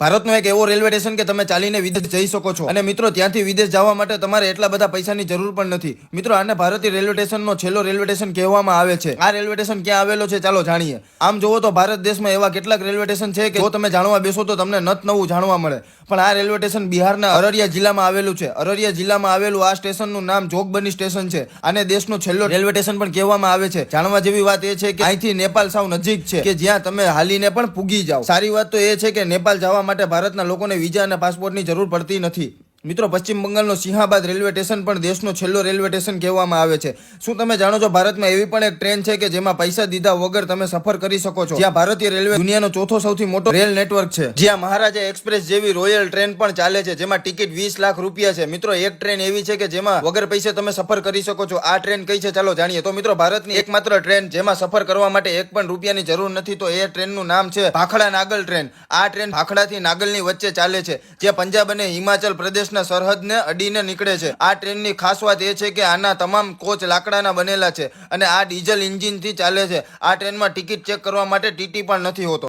ભારતનો એક એવો રેલવે સ્ટેશન કે તમે ચાલીને વિદેશ જઈ શકો છો. અને મિત્રો, ત્યાંથી વિદેશ જવા માટે તમારે એટલા બધા પૈસાની જરૂર પણ નથી. મિત્રો, આને ભારતીય રેલવે સ્ટેશનનો છેલ્લો રેલવે સ્ટેશન કહેવામાં આવે છે. આ રેલવે સ્ટેશન ક્યાં આવેલો છે, ચાલો જાણીએ. આમ જોવો તો ભારત દેશમાં એવા કેટલાક રેલવે સ્ટેશન છે કે જો તમે જાણવા બેસો તો તમને નત નવું જાણવા મળે. પણ આ રેલવે સ્ટેશન બિહારના અરરિયા જિલ્લામાં આવેલું છે. અરરિયા જિલ્લામાં આવેલું આ સ્ટેશનનું નામ જોગબની સ્ટેશન છે. અને દેશનો છેલ્લો રેલવે સ્ટેશન પણ કહેવામાં આવે છે. જાણવા જેવી વાત એ છે કે અહીંથી નેપાલ સાવ નજીક છે કે જ્યાં તમે હાલીને પણ પૂગી જાઓ. સારી વાત તો એ છે કે નેપાલ જવા માટે ભારતના લોકોને વિઝા અને પાસપોર્ટની જરૂર પડતી નથી. મિત્રો, પશ્ચિમ બંગાળનો સિંહાબાદ રેલવે સ્ટેશન પણ દેશનો છેલ્લો રેલવે સ્ટેશન કહેવામાં આવે છે. શું તમે જાણો છો, ભારતમાં એવી પણ એક ટ્રેન છે કે જેમાં પૈસા દીધા વગર તમે સફર કરી શકો છો? જ્યાં ભારતીય રેલવે દુનિયાનો ચોથો સૌથી મોટો રેલ નેટવર્ક છે. જ્યાં મહારાજા એક્સપ્રેસ જેવી રોયલ ટ્રેન પણ ચાલે છે, જેમાં ટિકિટ વીસ લાખ રૂપિયા છે. મિત્રો, એક ટ્રેન એવી છે કે જેમાં વગર પૈસે તમે સફર કરી શકો છો. આ ટ્રેન કઈ છે, ચાલો જાણીએ. તો મિત્રો, ભારતની એકમાત્ર ટ્રેન જેમાં સફર કરવા માટે એક પણ રૂપિયાની જરૂર નથી, તો એ ટ્રેનનું નામ છે ભાખડા નાગલ ટ્રેન. આ ટ્રેન ભાખડાથી નાગલની વચ્ચે ચાલે છે જે પંજાબ અને હિમાચલ પ્રદેશના સરહદને અડીને નીકળે છે. આ ટ્રેનની ખાસ વાત એ છે કે આના તમામ કોચ લાકડાના બનેલા છે અને આ ડીઝલ એન્જિનથી ચાલે છે. આ ટ્રેનમાં ટિકિટ ચેક કરવા માટે ટીટી પણ નથી હોતો.